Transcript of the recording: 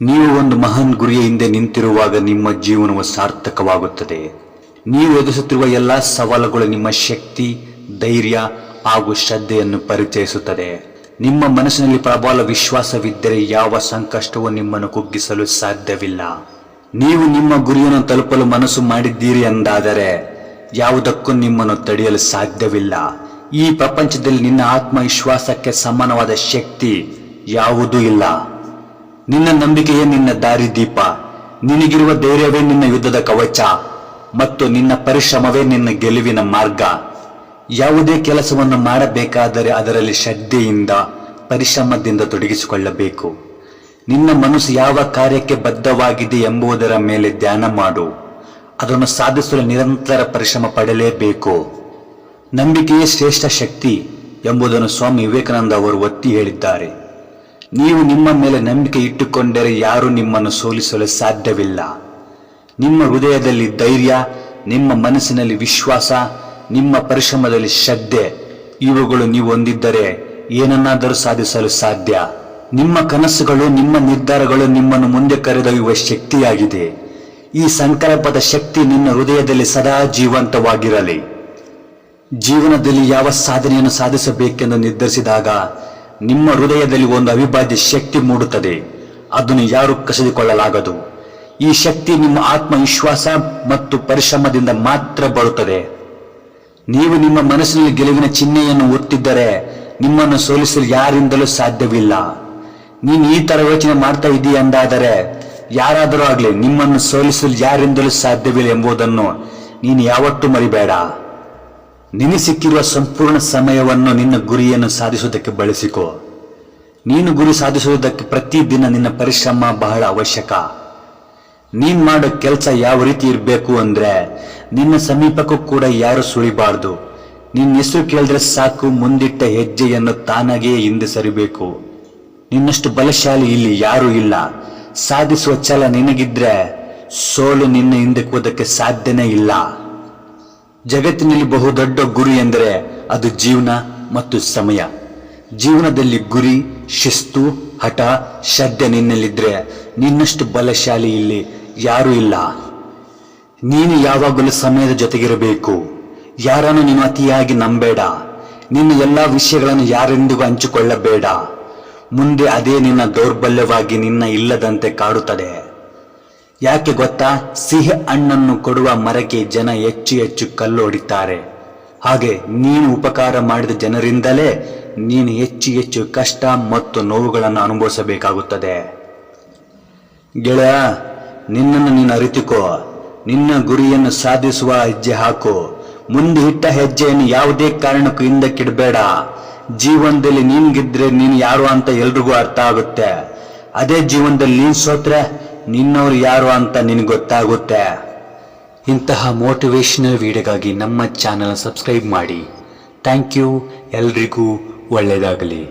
ನೀವು ಒಂದು ಮಹಾನ್ ಗುರಿಯ ಹಿಂದೆ ನಿಂತಿರುವಾಗ ನಿಮ್ಮ ಜೀವನವು ಸಾರ್ಥಕವಾಗುತ್ತದೆ. ನೀವು ಎದುರಿಸುತ್ತಿರುವ ಎಲ್ಲ ಸವಾಲುಗಳು ನಿಮ್ಮ ಶಕ್ತಿ, ಧೈರ್ಯ ಹಾಗೂ ಶ್ರದ್ಧೆಯನ್ನು ಪರಿಚಯಿಸುತ್ತದೆ. ನಿಮ್ಮ ಮನಸ್ಸಿನಲ್ಲಿ ಪ್ರಬಲ ವಿಶ್ವಾಸವಿದ್ದರೆ ಯಾವ ಸಂಕಷ್ಟವೂ ನಿಮ್ಮನ್ನು ಕುಗ್ಗಿಸಲು ಸಾಧ್ಯವಿಲ್ಲ. ನೀವು ನಿಮ್ಮ ಗುರಿಯನ್ನು ತಲುಪಲು ಮನಸ್ಸು ಮಾಡಿದ್ದೀರಿ ಎಂದಾದರೆ ಯಾವುದಕ್ಕೂ ನಿಮ್ಮನ್ನು ತಡೆಯಲು ಸಾಧ್ಯವಿಲ್ಲ. ಈ ಪ್ರಪಂಚದಲ್ಲಿ ನಿನ್ನ ಆತ್ಮವಿಶ್ವಾಸಕ್ಕೆ ಸಮಾನವಾದ ಶಕ್ತಿ ಯಾವುದೂ ಇಲ್ಲ. ನಿನ್ನ ನಂಬಿಕೆಯೇ ನಿನ್ನ ದಾರಿದೀಪ ನಿನಗಿರುವ ಧೈರ್ಯವೇ ನಿನ್ನ ಯುದ್ಧದ ಕವಚ ಮತ್ತು ನಿನ್ನ ಪರಿಶ್ರಮವೇ ನಿನ್ನ ಗೆಲುವಿನ ಮಾರ್ಗ. ಯಾವುದೇ ಕೆಲಸವನ್ನು ಮಾಡಬೇಕಾದರೆ ಅದರಲ್ಲಿ ಶ್ರದ್ಧೆಯಿಂದ, ಪರಿಶ್ರಮದಿಂದ ತೊಡಗಿಸಿಕೊಳ್ಳಬೇಕು. ನಿನ್ನ ಮನಸ್ಸು ಯಾವ ಕಾರ್ಯಕ್ಕೆ ಬದ್ಧವಾಗಿದೆ ಎಂಬುದರ ಮೇಲೆ ಧ್ಯಾನ ಮಾಡು. ಅದನ್ನು ಸಾಧಿಸಲು ನಿರಂತರ ಪರಿಶ್ರಮ ಪಡಲೇಬೇಕು. ನಂಬಿಕೆಯೇ ಶ್ರೇಷ್ಠ ಶಕ್ತಿ ಎಂಬುದನ್ನು ಸ್ವಾಮಿ ವಿವೇಕಾನಂದ ಅವರು ಒತ್ತಿ ಹೇಳಿದ್ದಾರೆ. ನೀವು ನಿಮ್ಮ ಮೇಲೆ ನಂಬಿಕೆ ಇಟ್ಟುಕೊಂಡರೆ ಯಾರೂ ನಿಮ್ಮನ್ನು ಸೋಲಿಸಲು ಸಾಧ್ಯವಿಲ್ಲ. ನಿಮ್ಮ ಹೃದಯದಲ್ಲಿ ಧೈರ್ಯ, ನಿಮ್ಮ ಮನಸ್ಸಿನಲ್ಲಿ ವಿಶ್ವಾಸ, ನಿಮ್ಮ ಪರಿಶ್ರಮದಲ್ಲಿ ಶ್ರದ್ಧೆ, ಇವುಗಳು ನೀವು ಹೊಂದಿದ್ದರೆ ಏನನ್ನಾದರೂ ಸಾಧಿಸಲು ಸಾಧ್ಯ. ನಿಮ್ಮ ಕನಸುಗಳು, ನಿಮ್ಮ ನಿರ್ಧಾರಗಳು ನಿಮ್ಮನ್ನು ಮುಂದೆ ಕರೆದೊಯ್ಯುವ ಶಕ್ತಿಯಾಗಿದೆ. ಈ ಸಂಕಲ್ಪದ ಶಕ್ತಿ ನಿನ್ನ ಹೃದಯದಲ್ಲಿ ಸದಾ ಜೀವಂತವಾಗಿರಲಿ. ಜೀವನದಲ್ಲಿ ಯಾವ ಸಾಧನೆಯನ್ನು ಸಾಧಿಸಬೇಕೆಂದು ನಿರ್ಧರಿಸಿದಾಗ ನಿಮ್ಮ ಹೃದಯದಲ್ಲಿ ಒಂದು ಅವಿಭಾಜ್ಯ ಶಕ್ತಿ ಮೂಡುತ್ತದೆ. ಅದನ್ನು ಯಾರು ಕಸಿದುಕೊಳ್ಳಲಾಗದು. ಈ ಶಕ್ತಿ ನಿಮ್ಮ ಆತ್ಮವಿಶ್ವಾಸ ಮತ್ತು ಪರಿಶ್ರಮದಿಂದ ಮಾತ್ರ ಬರುತ್ತದೆ. ನೀವು ನಿಮ್ಮ ಮನಸ್ಸಿನಲ್ಲಿ ಗೆಲುವಿನ ಚಿಹ್ನೆಯನ್ನು ಒತ್ತಿದ್ದರೆ ನಿಮ್ಮನ್ನು ಸೋಲಿಸಲು ಯಾರಿಂದಲೂ ಸಾಧ್ಯವಿಲ್ಲ. ನೀನು ಈ ತರ ಯೋಚನೆ ಮಾಡ್ತಾ ಇದ್ದೀಯ ಎಂದಾದರೆ ಯಾರಾದರೂ ಆಗಲಿ ನಿಮ್ಮನ್ನು ಸೋಲಿಸಲು ಯಾರಿಂದಲೂ ಸಾಧ್ಯವಿಲ್ಲ ಎಂಬುದನ್ನು ನೀನು ಯಾವತ್ತೂ ಮರಿಬೇಡ. ನಿನಗೆ ಸಿಕ್ಕಿರುವ ಸಂಪೂರ್ಣ ಸಮಯವನ್ನು ನಿನ್ನ ಗುರಿಯನ್ನು ಸಾಧಿಸುವುದಕ್ಕೆ ಬಳಸಿಕೊ. ನೀನು ಗುರಿ ಸಾಧಿಸುವುದಕ್ಕೆ ಪ್ರತಿದಿನ ನಿನ್ನ ಪರಿಶ್ರಮ ಬಹಳ ಅವಶ್ಯಕ. ನೀನು ಮಾಡೋ ಕೆಲಸ ಯಾವ ರೀತಿ ಇರಬೇಕು ಅಂದ್ರೆ ನಿನ್ನ ಸಮೀಪಕ್ಕೂ ಕೂಡ ಯಾರು ಸುಳಿಬಾರ್ದು. ನಿನ್ನ ಹೆಸರು ಕೇಳಿದ್ರೆ ಸಾಕು, ಮುಂದಿಟ್ಟ ಹೆಜ್ಜೆಯನ್ನು ತಾನಾಗಿಯೇ ಹಿಂದೆ ಸರಿಬೇಕು. ನಿನ್ನಷ್ಟು ಬಲಶಾಲಿ ಇಲ್ಲಿ ಯಾರೂ ಇಲ್ಲ. ಸಾಧಿಸುವ ಛಲ ನಿನಗಿದ್ರೆ ಸೋಲು ನಿನ್ನ ಹಿಂದೆ ಕೂದಕ್ಕೆ ಸಾಧ್ಯನೇ ಇಲ್ಲ. ಜಗತ್ತಿನಲ್ಲಿ ಬಹುದೊಡ್ಡ ಗುರಿ ಎಂದರೆ ಅದು ಜೀವನ ಮತ್ತು ಸಮಯ. ಜೀವನದಲ್ಲಿ ಗುರಿ, ಶಿಸ್ತು, ಹಠ, ಶ್ರದ್ಧೆ ನಿನ್ನಲ್ಲಿದ್ದರೆ ನಿನ್ನಷ್ಟು ಬಲಶಾಲಿ ಇಲ್ಲಿ ಯಾರೂ ಇಲ್ಲ. ನೀನು ಯಾವಾಗಲೂ ಸಮಯದ ಜೊತೆಗಿರಬೇಕು. ಯಾರನ್ನು ನೀನು ಅತಿಯಾಗಿ ನಂಬೇಡ. ನಿನ್ನ ಎಲ್ಲ ವಿಷಯಗಳನ್ನು ಯಾರೆಂದಿಗೂ ಹಂಚಿಕೊಳ್ಳಬೇಡ. ಮುಂದೆ ಅದೇ ನಿನ್ನ ದೌರ್ಬಲ್ಯವಾಗಿ ನಿನ್ನ ಇಲ್ಲದಂತೆ ಕಾಡುತ್ತದೆ. ಯಾಕೆ ಗೊತ್ತಾ? ಸಿಹಿ ಹಣ್ಣನ್ನು ಕೊಡುವ ಮರಕ್ಕೆ ಜನ ಹೆಚ್ಚು ಹೆಚ್ಚು ಕಲ್ಲು ಹೊಡಿತಾರೆ ಹಾಗೆ ನೀನು ಉಪಕಾರ ಮಾಡಿದ ಜನರಿಂದಲೇ ನೀನು ಹೆಚ್ಚು ಹೆಚ್ಚು ಕಷ್ಟ ಮತ್ತು ನೋವುಗಳನ್ನು ಅನುಭವಿಸಬೇಕಾಗುತ್ತದೆ. ಗೆಳೆಯ, ನಿನ್ನನ್ನು ನೀನು ಅರಿತುಕೋ. ನಿನ್ನ ಗುರಿಯನ್ನು ಸಾಧಿಸುವ ಹೆಜ್ಜೆ ಹಾಕು. ಮುಂದೆ ಇಟ್ಟ ಹೆಜ್ಜೆಯನ್ನು ಯಾವುದೇ ಕಾರಣಕ್ಕೂ ಹಿಂದಕ್ಕಿಡಬೇಡ ಜೀವನದಲ್ಲಿ ನೀನ್ ಗೆದ್ರೆ ನೀನು ಯಾರು ಅಂತ ಎಲ್ರಿಗೂ ಅರ್ಥ ಆಗುತ್ತೆ. ಅದೇ ಜೀವನದಲ್ಲಿ ನೀನು ಸೋತ್ರೆ ನಿನ್ನವ್ರು ಯಾರು ಅಂತ ನಿನಗೆ ಗೊತ್ತಾಗುತ್ತೆ. ಇಂತಹ ಮೋಟಿವೇಶನಲ್ ವಿಡಿಯೋಗಾಗಿ ನಮ್ಮ ಚಾನಲ್ ಸಬ್ಸ್ಕ್ರೈಬ್ ಮಾಡಿ. ಥ್ಯಾಂಕ್ ಯು ಎಲ್ರಿಗೂ ಒಳ್ಳೆಯದಾಗಲಿ